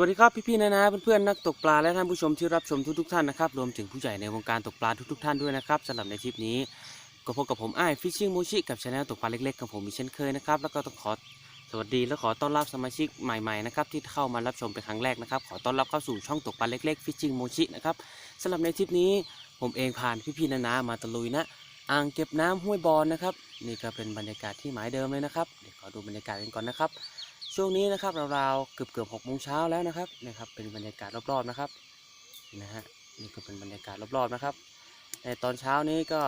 สวัสดีครับพี่ๆนะนะเพื่อนๆนักตกปลาและท่านผู้ชมที่รับชมทุกๆท่านนะครับรวมถึงผู้ใหญ่ในวงการตกปลาทุกๆท่านด้วยนะครับสำหรับในทริปนี้ก็พบกับผมไอ้ฟิชชิ่งโมชิกับช anel ตกปลาเล็กๆของผมอีกเช่นเคยนะครับแล้วก็ต้องขอสวัสดีและขอต้อนรับสมาชิกใหม่ๆนะครับที่เข้ามารับชมเป็นครั้งแรกนะครับขอต้อนรับเข้าสู่ช่องตกปลาเล็กๆฟิชชิ่งโมชินะครับสำหรับในทริปนี้ผมเองผ่านพี่ๆนะนะมาตะลุยนะอ่างเก็บน้ำห้วยบอนนะครับนี่ก็เป็นบรรยากาศที่หมายเดิมเลยนะครับเดี๋ยวขอดูบรรยากาศกันก่อนนะครับ ช่วงนี้นะครับราวๆเกือบเกือบหกโมงเช้าแล้วนะครับนะครับ เป็นบรรยากาศรอบๆนะครับนะฮะนี่ก็เป็นบรรยากาศรอบๆนะครับ ในตอนเช้านี้ก็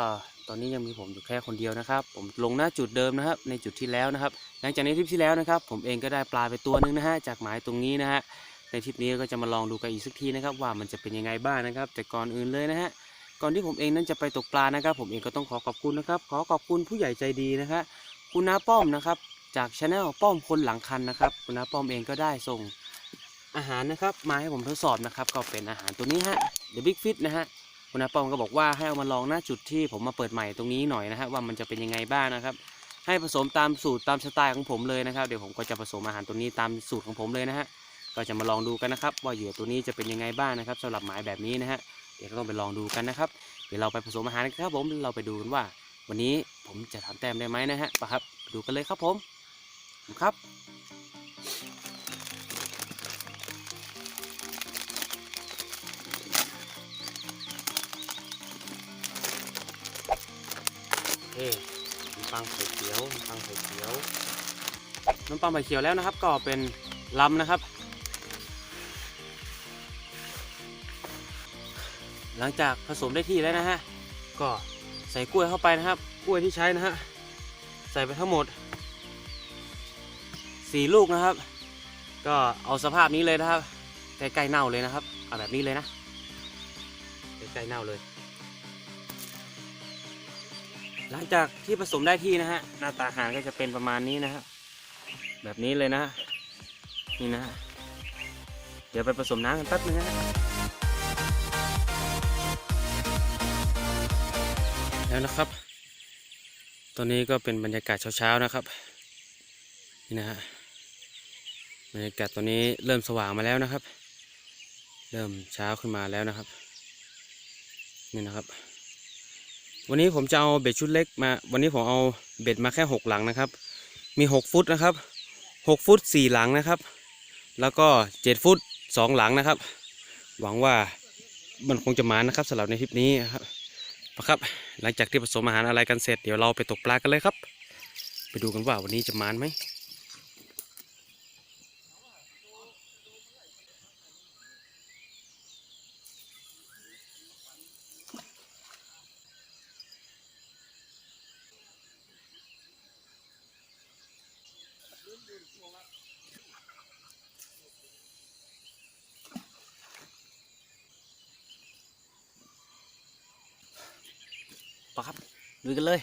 ตอนนี้ยังมีผมอยู่แค่คนเดียวนะครับ ผมลงหน้าจุดเดิมนะครับ ในจุดที่แล้วนะครับ หลังจากในทริปที่แล้วนะครับ ผมเองก็ได้ปลาไปตัวหนึงนะฮะจากหมายตรงนี้นะฮะในทริปนี้ก็จะมาลองดูกันอีกสักทีนะครับ ว่ามันจะเป็นยังไงบ้างนะครับ แต่ก่อนอื่นเลยนะฮะก่อนที่ผมเองนั้นจะไปตกปลานะครับ ผมเองก็ต้องขอขอบคุณนะครับ ขอขอบคุณผู้ใหญ่ใจดีนะฮะคุณน้าป้อมนะครับ จากช anel ป้อมคนหลังคันนะครับคุณน้าป้อมเองก็ได้ส่งอาหารนะครับมาให้ผมทดสอบนะครับ ก็เป็นอาหารตัวนี้ฮะ The Big Fit นะฮะคุณน้าป้อมก็บอกว่าให้เอามาลองหน้าจุดที่ผมมาเปิดใหม่ตรงนี้หน่อยนะฮะว่ามันจะเป็นยังไงบ้างนะครับ ให้ผสมตามสูตรตามสไตล์ของผมเลยนะครับเดี๋ยวผมก็จะผสมอาหารตัวนี้ตามสูตรของผมเลยนะฮะก็จะมาลองดูกันนะครับ ว่าเหยื่อตัวนี้จะเป็นยังไงบ้างนะครับสำหรับหมายแบบนี้นะฮะเดี๋ยวก็ต้องไปลองดูกันนะครับเดี๋ยวเราไปผสมอาหารกันครับผมเราไปดูกันว่า วันนี้ผมจะทำแต้มได้ไหมนะฮะไปครับดูกันเลยครับผม ครับเฮ้ขนมปังไข่เขียวขนมปังไข่เขียวขนมปังไข่เขียวแล้วนะครับ ก็เป็นลำนะครับ หลังจากผสมได้ที่แล้วนะฮะ ก็ใส่กล้วยเข้าไปนะครับ กล้วยที่ใช้นะฮะ ใส่ไปทั้งหมด สี่ลูกนะครับ ก็เอาสภาพนี้เลยนะครับใกล้ๆเน่าเลยนะครับเอาแบบนี้เลยนะใกล้ๆเน่าเลย หลังจากที่ผสมได้ที่นะฮะหน้าตาอาหารก็จะเป็นประมาณนี้นะครับแบบนี้เลยนะนี่นะ เดี๋ยวไปผสมน้ำกันแป๊บนึงนะฮะแล้วนะครับ ตอนนี้ก็เป็นบรรยากาศเช้าๆนะครับ นี่นะฮะ บรรยากาศตอนนี้เริ่มสว่างมาแล้วนะครับ เริ่มเช้าขึ้นมาแล้วนะครับ นี่นะครับ วันนี้ผมจะเอาเบ็ดชุดเล็กมา วันนี้ผมเอาเบ็ดมาแค่หกหลังนะครับ มีหกฟุตนะครับหกฟุตสี่หลังนะครับ แล้วก็เจ็ดฟุตสองหลังนะครับ หวังว่ามันคงจะมานะครับสำหรับในทริปนี้นะครับนะครับ หลังจากที่ผสมอาหารอะไรกันเสร็จเดี๋ยวเราไปตกปลากันเลยครับ ไปดูกันว่าวันนี้จะมานไหม ปะครับลุยกันเลยเลย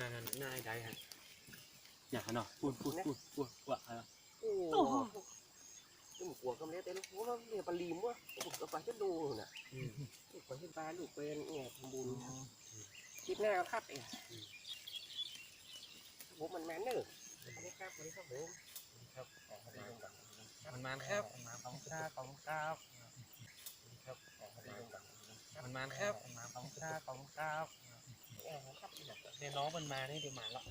น่าน่าน่าได้ฮะอย่ากเนาะพูดพูดพูดพูดว่าอะไรโอ้นี่มันกลัวกำเนิดแต่ลูกโอ้เนี่ยปลาลีมวะผมก็ไปจะดูน่ะลูกไปที่บ้านลูกเป็นเนี่ยทำบุญคิดหน้าครับเองผมมันแมนเนอร์สวัสดีครับสวัสดีครับผมครับมันมันครับมาของข้าของข้าวครับมันมันครับมาของข้าของข้าว เนี่ยน้องมันมานี่เดี๋ยวมาแล้ว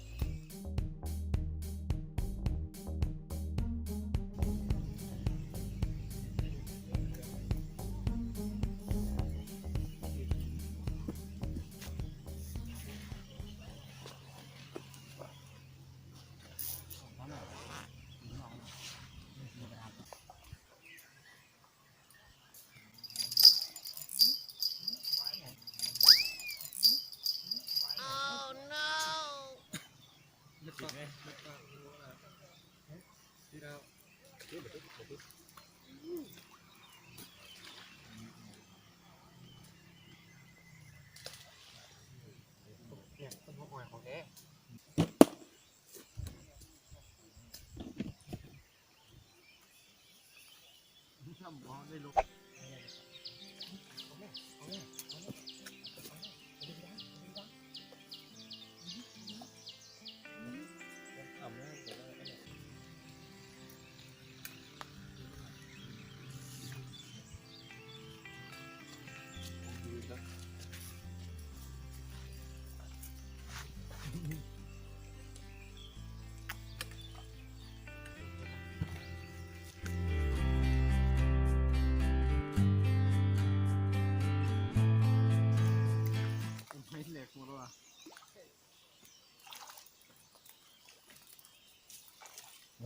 ต้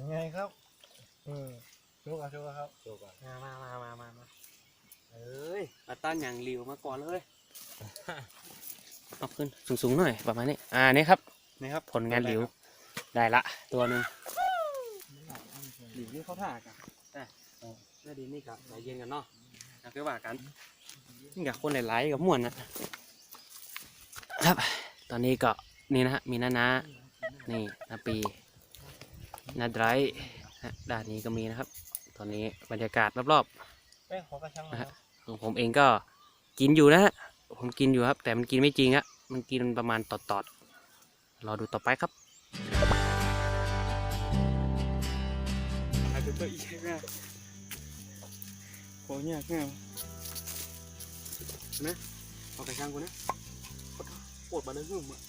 ยังไงครับเออโชว์กันโชว์กันครับโชว์กันมามามามามาเอ้ยมาตั้นอย่างริวมาก่อนเลยเอาขึ้นสูงๆหน่อยประมาณนี้ อ่านี่ครับ นี่ครับ ผลงานหลิว ได้ละ ตัวหนึ่งหลิวที่เขาถ่ากันน่าดีนี่กับใจเย็นกันเนาะนะคือว่ากันนี่กับคนหลายๆกับม่วนนะครับ ตอนนี้ก็นี่นะฮะมีน้านานี่นาปี นาไดรฟ์ฮะด้านนี้ก็มีนะครับ ตอนนี้บรรยากาศรอบแป้งขอกระชังนะครับๆของผมเองก็กินอยู่นะฮะผมกินอยู่ครับ แต่มันกินไม่จริงอะมันกินประมาณตอดๆรอดูต่อไปครับอาจจะตัวอีกแค่โหเนี่ยแค่เอากระช่างกูนะปวดมาในหุ่มอะ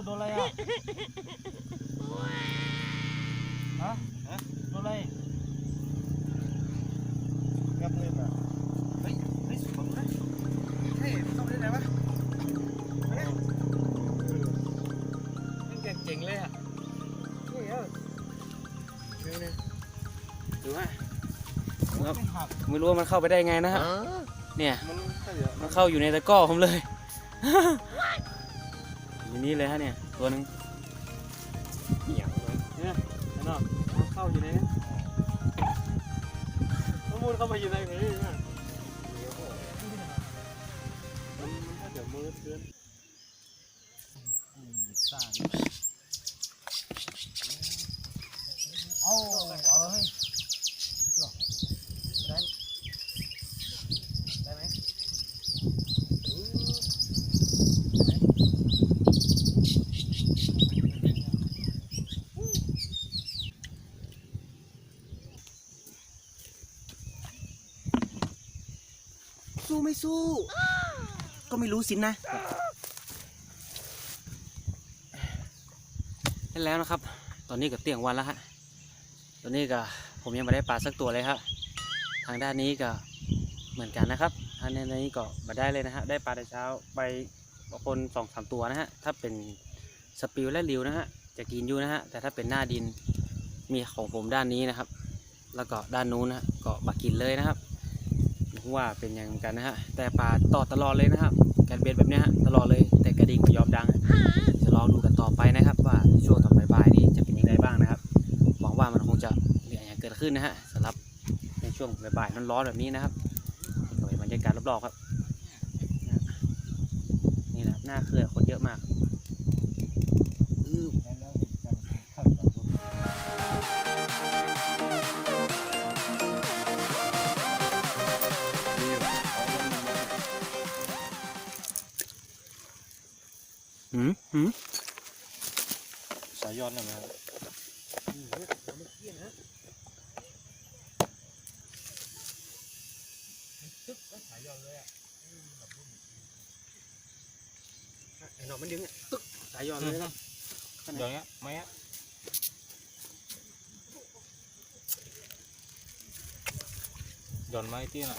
โอ้โดนอะไรอะฮะฮะโดนอะไรงับเงินอะเฮ้ยเฮ้ยสุดนะเฮ้ยเข้าไปได้ไหนวะเฮ้ยเจ๋งๆเลยอะเฮ้ยเออดูนะดูฮะมันหักไม่รู้ว่ามันเข้าไปได้ไงนะฮะเนี่ยมันเสียมันเข้าอยู่ในตะกร้อผมเลย อยู่นี่เลยฮะเนี่ย ตัวหนึ่งเหี่ยวเลยเนี่ยเห็นเนาะมันเข้าอยู่ในนี้มันมุดเข้ามาอยู่ในนี้นะมันมันถ้าเดี๋ยวมือเกินเอาเอาเลย ได้ไหม สู้ไม่สู้ ก็ ไม่รู้สินนะได้แล้วนะครับ ตอนนี้ก็เตียงวันแล้วฮะตอนนี้ก็ผมยังไม่ได้ปลาสักตัวเลยครับทางด้านนี้ก็เหมือนกันนะครับทางด้านนี้ก็มาได้เลยนะฮะได้ปลาแต่เช้าไปบางคนสองสามตัวนะฮะถ้าเป็นสปิลและริวนะฮะจะกินอยู่นะฮะแต่ถ้าเป็นหน้าดินมีของผมด้านนี้นะครับ แล้วก็ด้านนู้นนะฮะก็บักกินเลยนะครับ ว่าเป็นยังไงกันนะฮะ แต่ปลาต่อตลอดเลยนะครับ การเบ็ดแบบนี้ฮะตลอดเลย แต่กระดิ่งมียอมดัง จะลองดูกันต่อไปนะครับ ว่าช่วงต่อไปบ่ายนี้จะเป็นยังไงบ้างนะครับ หวังว่ามันคงจะมีอะไรเกิดขึ้นนะฮะสำหรับในช่วงบ่ายๆร้อนๆแบบนี้นะครับโดยบรรยากาศรอบๆครับ นี่นะครับหน้าเครือนคนเยอะมากอื้อ ยย้อนได้ไหมครับเราไม่เครียดนะตึ๊บแล้วสายย้อนเลยอะไอ้หนอนมันดึงอะตึ๊กสายย้อนเลยนะอย่างเงี้ยไหมอะย้อนไม้ที่น่ะ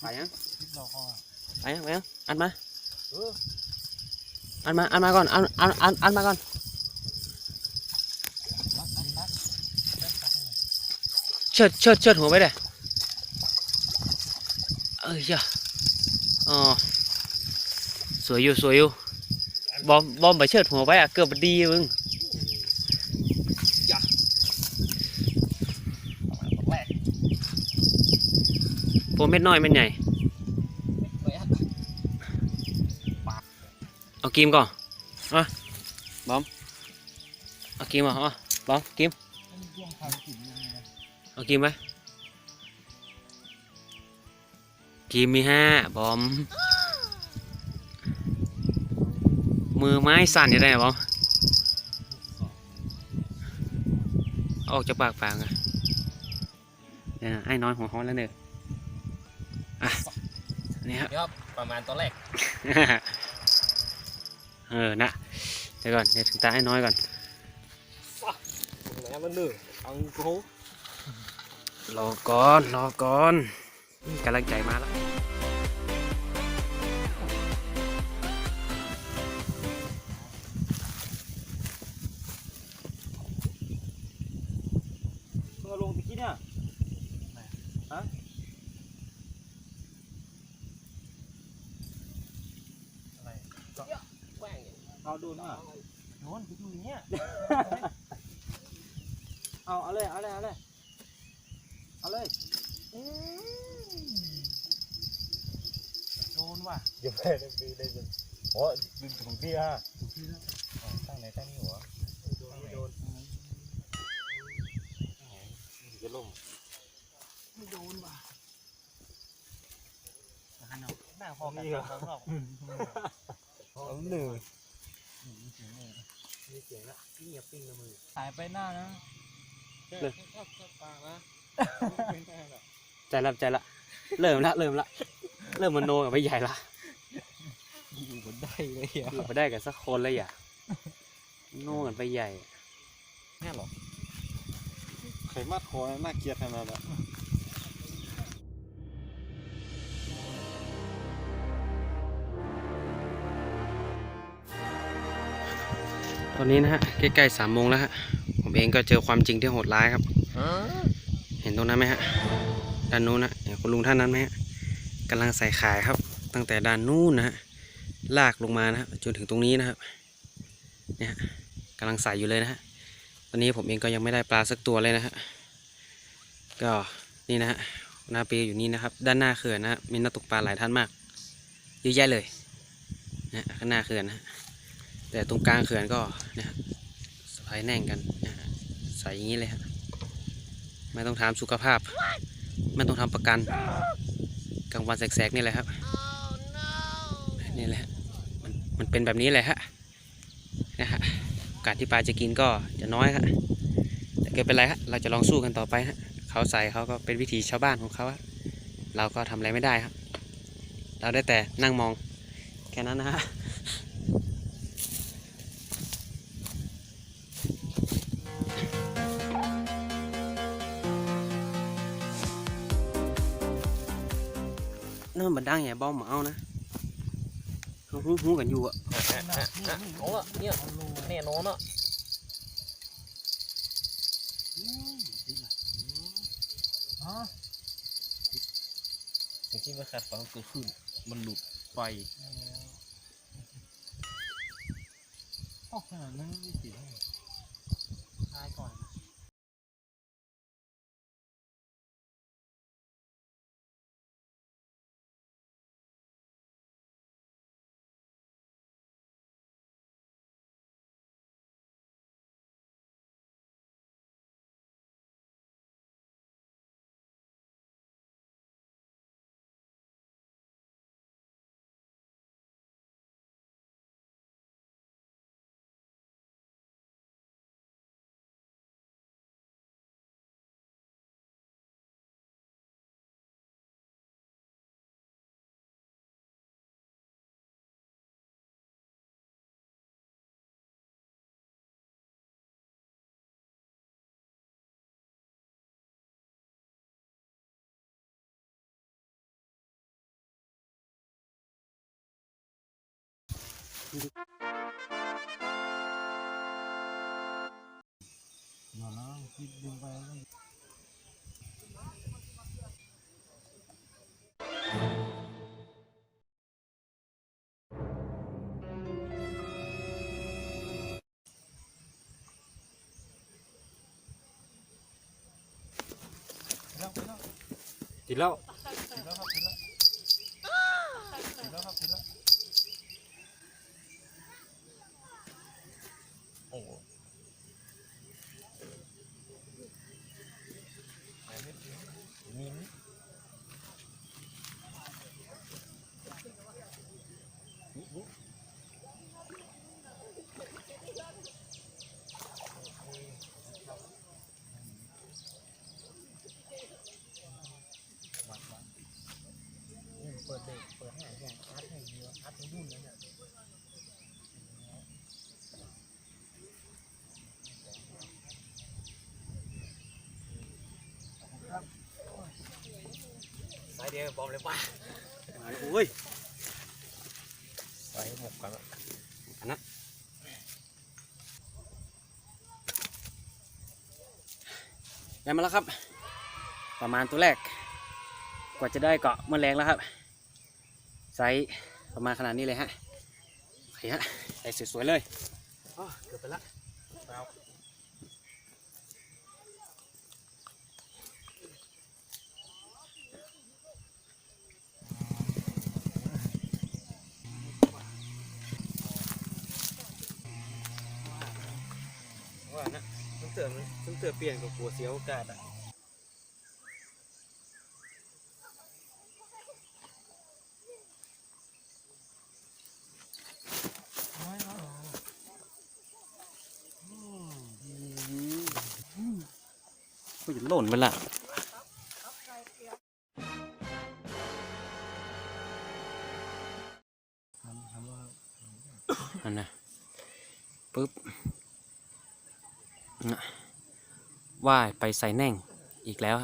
ไปยังติดดอกคอไปยังไปยังอันมาเอออันมาอันมาก่อนอันอันอันอันมาก่อนรักกันรักเชิดเชิดเชิดหัวไปเลยเอ้ยยะอ๋อสวยอยู่สวยอยู่บอมบอมไปเชิดหัวไปอะเกือบดีมึง แรก โปรเม็ดน้อยเม็ดใหญ่เอากิมก่อนอะบอมเอากิมอะอะบอมกิมเอากิมไหมกิมมีห้าบอม มือไม้สั่นอยู่ได้ไหมบอมออกจากปากปากอะเนี่ยไอ้น้อยหัวห้อนแล้วเนอะอะ นี่ครับเดี๋ยวประมาณตอนแรก เออนะเดี๋ยวก่อนเดี๋ยวถึงตาไอ้น้อยก่อนแล้วมันเนื้อเอาโค้รอก่อนรอก่อนกำลังใจมาแล้ว นเอาหน้าพอกันข้างนอกเอาหนึ่งมีเสียงเลยมีเสียงละเงียบปิ้งละมือหายไปหน้านะเลยแค่แค่ปากนะไม่ได้หรอกใจละใจละ เริ่มละเริ่มละ เริ่มมันโนกับไปใหญ่ละอยู่บนได้เลยอะอยู่ไปได้กันสักคนเลยอย่าโน่กันไปใหญ่แน่หรอไข่มัดคอน่าเกลียดขนาดนั้น ตอนนี้นะฮะใกล้ๆสามโมงแล้วฮะผมเองก็เจอความจริงที่โหดร้ายครับ เห็นตรงนั้นไหมฮะด้านนู้นนะเห็นคุณลุงท่านนั้นไหมฮะกำลังใส่ขายครับ ตั้งแต่ด้านนู้นนะฮะลากลงมานะฮะจนถึงตรงนี้นะครับเนี่ยฮะกำลังใส่อยู่เลยนะฮะตอนนี้ผมเองก็ยังไม่ได้ปลาสักตัวเลยนะฮะก็นี่นะฮะหน้าเปียอยู่นี่นะครับ ด้านหน้าเขื่อนนะฮะมีนักตกปลาหลายท่านมากเยอะแยะเลยนะฮะข้างหน้าเขื่อนนะฮะ แต่ตรงกลางเขื่อนก็นะฮะสะพายแน่งกันนะฮะใส่อย่างนี้เลยฮะไม่ต้องถามสุขภาพ ไม่ต้องทำประกันกลางวันแสกๆนี่แหละครับนี่แหละมันมันเป็นแบบนี้แหละฮะนะฮะโอกาสที่ปลาจะกินก็จะน้อยครับแต่ก็เป็นไรฮะเราจะลองสู้กันต่อไปฮะเขาใส่เขาก็เป็นวิถีชาวบ้านของเขาฮะเราก็ทำอะไรไม่ได้ครับ เราได้แต่นั่งมองแค่นั้นนะฮะ มันดังแห่บ้อมมาเอานะเขาหูหูกันอยู่อะโอ้เนี่ยแน่นอนอะสิ่งที่ไม่คาดฝันเกิดขึ้น มันหลุดไปโอ้ขนาดนั้นไม่ติด นอนแล้วคิดดึงไปแล้ว ติดแล้ว โอ้โหมิน เปิดเบรกเปิดให้อย่างอัดให้เยอะอัดให้รุ่นแล้วเนี่ย สายเดียวบอมเลยป่ะโอ้ยสายหมกกันอะได้มาแล้วครับ ประมาณตัวแรก กว่าจะได้เกาะแมลงแล้วครับ ไซส์ประมาณขนาดนี้เลยฮะโอเคฮะไซส์สวยๆเลยอ๋อเกือบไปละ ว่านะต้องเติมต้องเติมเปลี่ยนกับหัวเสียโอกาสอะน้อยเนาะก็จะหล่นไปละทำทำว่านั่นนะปึ๊บน่ะ ว่ายไปใส่แน่งอีกแล้ว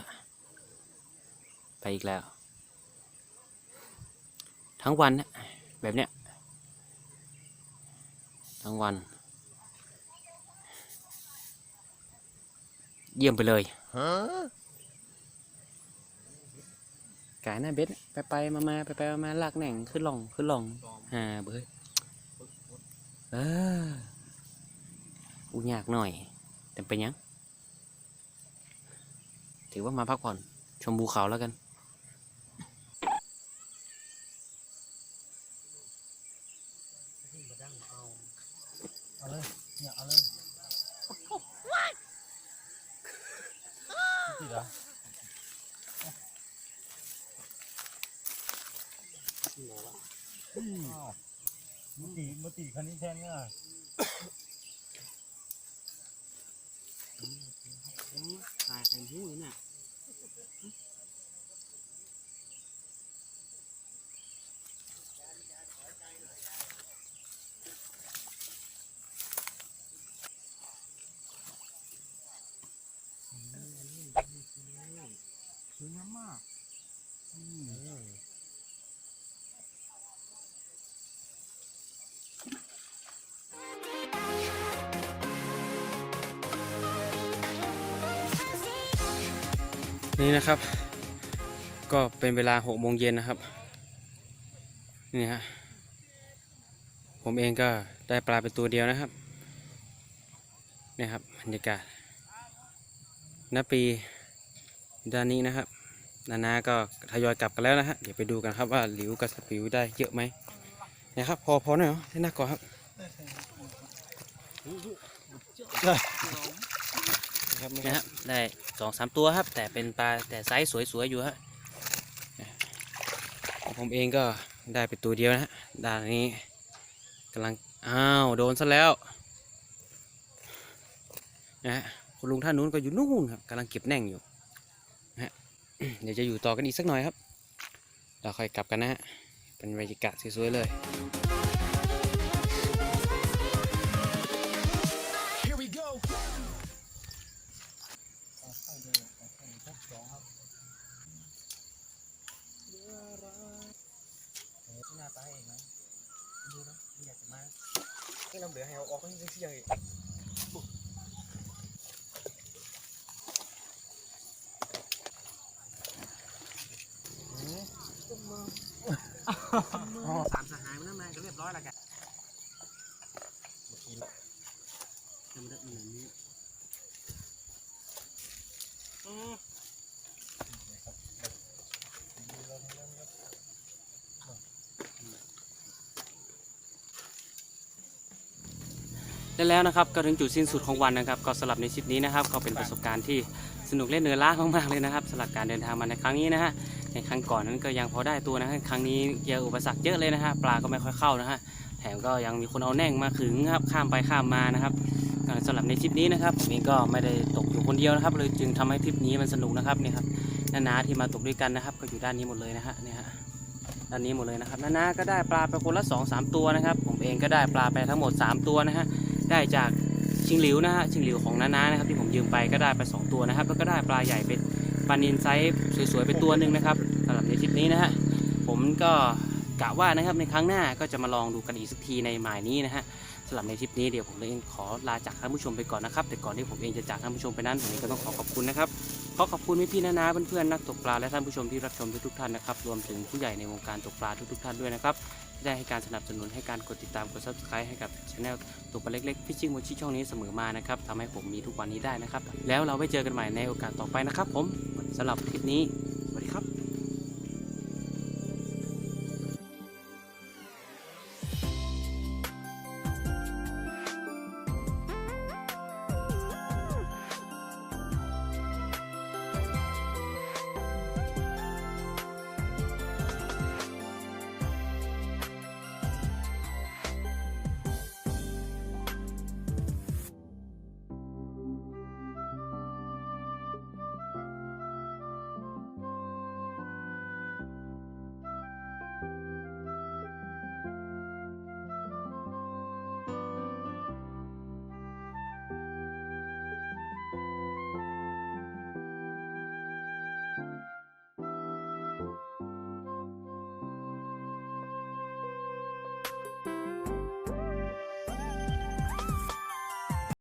ไปอีกแล้ว ทั้งวันแบบเนี้ยทั้งวัน เยี่ยมไปเลยกายหน้าเบ็ดไปไปมามาไปไปมามาลากแหน่งขึ้นหล่องขึ้นหล่องฮ่าเบ้ยเอออุยากหน่อย แต่เป็นยัง ถือว่ามาพักผ่อน ชมภูเขาแล้วกันเอาเลยเนี่ยเอาเลยติดเหรอมุติมุติคันนี้แทนเนี่ย ตายกั นี่นะครับ ก็เป็นเวลาหกโมงเย็นนะครับ นี่ฮะ ผมเองก็ได้ปลาเป็นตัวเดียวนะครับ นี่ครับบรรยากาศณปีด้านนี้นะครับ นานาก็ทยอยกลับกันแล้วนะฮะ เดี๋ยวไปดูกันครับว่าหลิวกับสปิวได้เยอะไหมนะครับ พอพอหน่อยเหรอให้หน้าก่อครับ ครับนะครับได้สองสามตัวครับ แต่เป็นปลาแต่ไซส์สวยๆอยู่ฮะผมเองก็ได้เป็นตัวเดียวนะฮะด้านนี้กำลังอ้าวโดนซะแล้วนะฮะคุณลุงท่านนู้นก็อยู่นู่นครับกำลังเก็บแน่งอยู่นะฮะเดี๋ยวจะอยู่ต่อกันอีกสักหน่อยครับเราค่อยกลับกันนะฮะเป็นบรรยากาศสวยๆเลย ให้เราเหลือให้เอาออกให้เสี่ยงอีกสามสหายมันนั่นมาก็เรียบร้อยแล้วกัน ได้แล้วนะครับก็ถึงจุดสิ้นสุดของวันนะครับ ก็สำหรับในทริปนี้นะครับก็เป็นประสบการณ์ที่สนุกและเนื้อล้ามากๆเลยนะครับสำหรับการเดินทางมาในครั้งนี้นะฮะในครั้งก่อนนั้นก็ยังพอได้ตัวนะฮะครั้งนี้เจออุปสรรคเยอะเลยนะฮะปลาก็ไม่ค่อยเข้านะฮะแถมก็ยังมีคนเอาแน่งมาขึงครับข้ามไปข้ามมานะครับก็สำหรับในทริปนี้นะครับผมเองก็ไม่ได้ตกอยู่คนเดียวนะครับเลยจึงทำให้ทริปนี้มันสนุกนะครับนี่ครับนาๆที่มาตกด้วยกันนะครับ ก็อยู่ด้านนี้หมดเลยนะฮะเนี่ยฮะด้านนี้หมดเลยนะครับนาๆก็ได้ปลาไปคนละสอสตัวนะครับ ผมเองก็ได้ปลาไปทั้งหมดสามตัวนะฮะ ได้จากชิงหลิวนะฮะชิงหลิวของน้าๆนะครับที่ผมยืมไปก็ได้ไป 2 ตัวนะครับ แล้วก็ได้ปลาใหญ่เป็นปลานินไซส์สวยๆไปตัวหนึ่งนะครับสำหรับในทริปนี้นะฮะผมก็กะว่านะครับในครั้งหน้าก็จะมาลองดูกันอีกสักทีในหมายนี้นะฮะสำหรับในทริปนี้เดี๋ยวผมเองขอลาจากท่านผู้ชมไปก่อนนะครับ แต่ก่อนที่ผมเองจะจากท่านผู้ชมไปนั้นผมเองก็ต้องขอขอบคุณนะครับขอขอบคุณพี่ๆนาๆเพื่อนๆนักตกปลาและท่านผู้ชมที่รับชมทุกๆท่านนะครับรวมถึงผู้ใหญ่ในวงการตกปลาทุกๆท่านด้วยนะครับ ได้ให้การสนับสนุนให้การกดติดตามกด subscribe ให้กับช anel ตัวปลาเล็กๆฟิชชิ่งมูชิช่องนี้เสมอมานะครับทำให้ผมมีทุกวันนี้ได้นะครับ แล้วเราไว้เจอกันใหม่ในโอกาสต่อไปนะครับ ผมสำหรับคลิปนี้